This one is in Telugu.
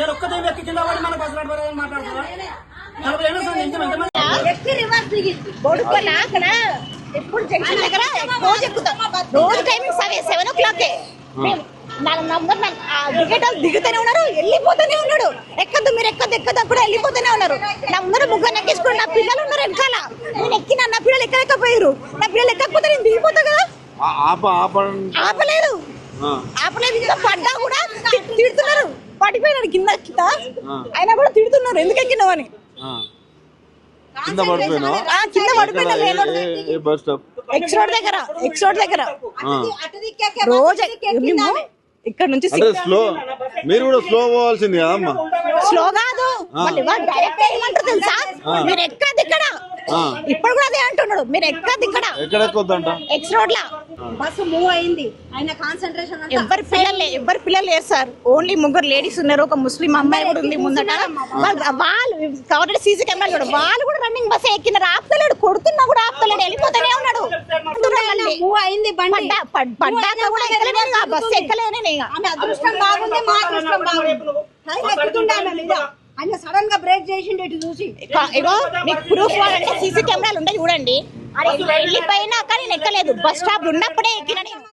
నేను ఒక్క దేవి ఎక్కి కింద పడి మనకు అసలు అడవరాదని మాట్లాడుతున్నా ఎప్పుడు జంక్షన్ దగ్గర రోజు ఎక్కుతాం రోజు టైమింగ్ సరే సెవెన్ ఓ క్లాకే. నా నంబర్ దిగటం దిగుతూనే ఉన్నారు వెళ్ళిపోతూనే ఉన్నాడు. ఎక్కద్దు మీరు ఎక్కదు ఎక్కదు అప్పుడు వెళ్ళిపోతూనే ఉన్నారు. నా ముందర ముగ్గురు నెక్కేసుకుని నా పిల్లలు ఉన్నారు వెనకాల. నేను ఎక్కినా నా పిల్లలు ఎక్కలేకపోయారు నా పిల్లలు ఎక్కకపోతే నేను దిగిపోతా కదా. ఆపలేదు. ఆపలేదు పడ్డా కూడా తిడుతున్నారు పడిపోయినాడు కింద కింద ఆ. అయినా కూడా తిడుతున్నారు. ఎందుకు ఎక్కినావు అని. కింద పడిపోయినా కింద పడిపోయినా ఎక్స్ రోడ్ దగ్గర ఎక్స్ రోడ్ దగ్గర. ఆ. రోజు మేము ఇక్కడ నుంచి స్లో మీరు కూడా స్లో పోవాల్సింది కదమ్మా స్లో కాదు. డైరెక్ట్ ఏమంటారు తెలుసా? మీరు ఇక్కడ. ఇప్పుడు కూడా అదే అంటున్నాడు. మీరు ఇక్కడ. ఎక్కడ ఎక్కొద్దంట ఎక్స్ రోడ్ లా. బస్సు మూవ్ అయింది. ఆయన కాన్సన్ట్రేషన్ ఎవరి పిల్లలు ఎవరి పిల్లలు లేరు సార్. ఓన్లీ ముగ్గురు లేడీస్ ఉన్నారు ఒక ముస్లిం అమ్మాయి కూడా ఉంది ముందట. వాళ్ళు కవర్ సీసీ కెమెరా కూడా వాళ్ళు కూడా రన్నింగ్ బస్ ఎక్కినారు. ఆపుతలేడు కొడుతున్నా కూడా ఆపుతలేడు వెళ్ళిపోతూనే ఉన్నాడు. మూవ్ అయింది బండి. పడ్డా పడ్- పడ్డాక కూడా ఎక్కలేను ఆ బస్సు ఎక్కలేను. ఆమె అదృష్టం బాగుంది మా అదృష్టం బాగుంది. ఆయన సడన్గా బ్రేక్ చేసిండు ఇటు చూసి. ఇగో మీకు ప్రూఫ్ అంటే సీసీ కెమెరాలు ఉంటాయి చూడండి. అది కానీ నేను ఎక్కలేదు. బస్ స్టాప్ ఉన్నప్పుడే ఎక్కిన నేను.